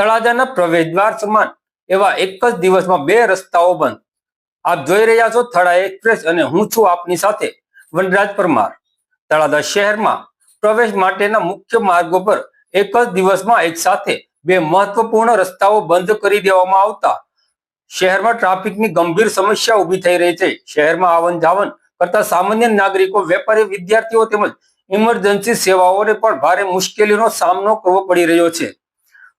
તળાજાના પ્રવેશદ્વાર સમાન એવા એક જ દિવસમાં બે રસ્તાઓ બંધ. આપ જોઈ રહ્યા છો થળા એક્સપ્રેસ અને હું છું આપની સાથે વનરાજ પરમાર. તળાજા શહેરમાં પ્રવેશ માટેના મુખ્ય માર્ગો પર એક જ દિવસમાં એક સાથે બે મહત્વપૂર્ણ રસ્તાઓ બંધ કરી દેવામાં આવતા. શહેરમાં ટ્રાફિકની ગંભીર સમસ્યા ઊભી થઈ રહી છે. શહેરમાં આવન જાવન કરતા સામાન્ય નાગરિકો, વેપારી, વિદ્યાર્થીઓ તેમજ ઇમરજન્સી સેવાઓને પણ ભારે મુશ્કેલીનો સામનો કરવો પડી રહ્યો છે.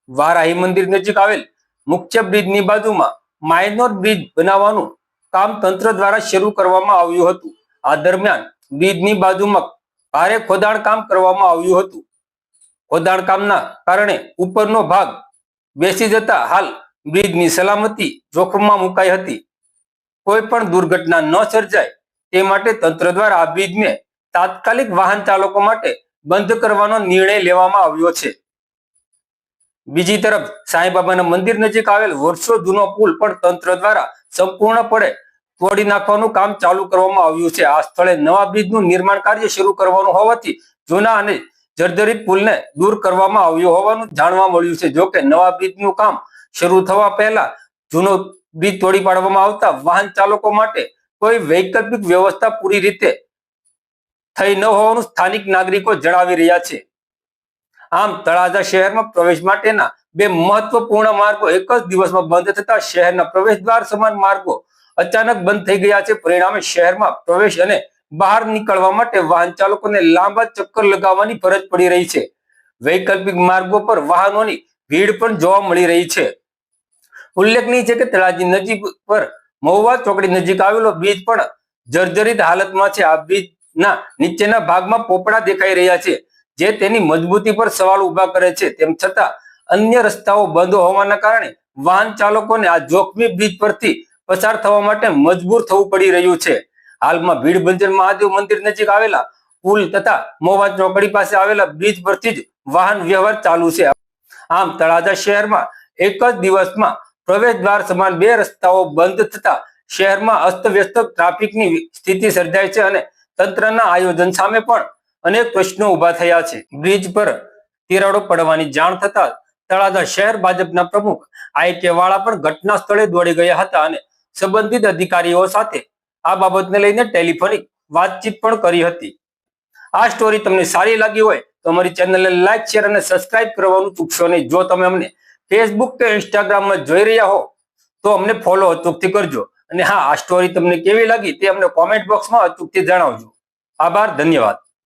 વારાહી મંદિર નજીક આવેલ મુખ્ય બ્રિજની બાજુમાં માઇનોર બ્રિજ બનાવવાનું કામ તંત્ર દ્વારા શરૂ કરવામાં આવ્યું હતું. આ દરમિયાન બ્રિજની બાજુમાં ભારે ખોદાણ કામ કરવામાં આવ્યું હતું. ખોદાણ કામના કારણે ઉપરનો ભાગ બેસી જતા હાલ બ્રિજની સલામતી જોખમમાં મુકાઈ હતી. કોઈ પણ દુર્ઘટના ન સર્જાય તે માટે તંત્ર દ્વારા આ બ્રિજને તાત્કાલિક વાહન ચાલકો માટે બંધ કરવાનો નિર્ણય લેવામાં આવ્યો છે. બીજી તરફ સાંઈબાબાના મંદિર નજીક આવેલ વર્ષો જૂનો પુલ પણ તંત્ર દ્વારા સંપૂર્ણપણે તોડી નાખવાનું કામ ચાલુ કરવામાં આવ્યું છે. આ સ્થળે નવા બ્રિજનું નિર્માણ કાર્ય શરૂ કરવાનું હોવાથી જૂના અને જર્જરિત પુલને દૂર કરવામાં આવ્યો હોવાનું જાણવા મળ્યું છે. જોકે નવા બ્રિજનું કામ શરૂ થવા પહેલા જૂનો બ્રિજ તોડી પાડવામાં આવતા વાહન ચાલકો માટે કોઈ વૈકલ્પિક વ્યવસ્થા પૂરી રીતે થઈ ન હોવાનું સ્થાનિક નાગરિકો જણાવી રહ્યા છે. આમ તળાજા શહેરમાં પ્રવેશ માટેના બે મહત્વપૂર્ણ માર્ગો એક જ દિવસમાં બંધ થતા શહેરના પ્રવેશ દ્વાર સમાન માર્ગો અચાનક બંધ થઈ ગયા છે. પરિણામે શહેરમાં પ્રવેશ અને બહાર નીકળવા માટે વાહન ચાલકોને લાંબા ચક્કર લગાવવાની ફરજ પડી રહી છે. વૈકલ્પિક માર્ગો પર વાહનોની ભીડ પણ જોવા મળી રહી છે. ઉલ્લેખનીય છે કે તળાજી નજીક પર મહુવા ચોકડી નજીક આવેલો બ્રિજ પણ જર્જરિત હાલતમાં છે. આ બ્રિજના નીચેના ભાગમાં પોપડા દેખાઈ રહ્યા છે. જે તેની મજબૂતી પર સવાલ ઊભા કરે છે, તેમ છતાં અન્ય રસ્તાઓ બંધ હોવાના કારણે વાહન ચાલકોને આ જોખમી બ્રિજ પરથી પસાર થવા માટે મજબૂર થવું પડી રહ્યું છે. હાલમાં ભીડભંજન મહાદેવ મંદિર નજીક આવેલા પુલ તથા મોવા ચોકડી પાસે આવેલા બ્રિજ પરથી જ વાહન વ્યવહાર ચાલુ છે. આમ તળાજા શહેરમાં એક જ દિવસમાં પ્રવેશ દ્વાર સમાન બે રસ્તાઓ બંધ થતા શહેરમાં અસ્તવ્યસ્ત ટ્રાફિકની સ્થિતિ સર્જાય છે અને તંત્રના આયોજન સામે પણ અનેક પ્રશ્નો ઊભા થયા છે. બ્રિજ પર તિરાડો પડવાની જાણ થતા તળાજા શહેર ભાજપના પ્રમુખ આઈ કે વાળા પણ ઘટના સ્થળે દોડી ગયા હતા અને સંબંધિત અધિકારીઓ સાથે આ બાબતને લઈને ટેલિફોનિક વાતચીત પણ કરી હતી. આ સ્ટોરી તમને સારી લાગી હોય તો અમારી ચેનલને લાઈક, શેર અને સબસ્ક્રાઇબ કરવાનું ચૂકશો નહીં. જો તમે અમને ફેસબુક કે ઇન્સ્ટાગ્રામમાં જોઈ રહ્યા હો, તો અમને ફોલો અચૂકથી કરજો. અને હા, આ સ્ટોરી તમને કેવી લાગી તે અમને કોમેન્ટ બોક્સમાં અચૂકથી જણાવજો. આભાર, ધન્યવાદ.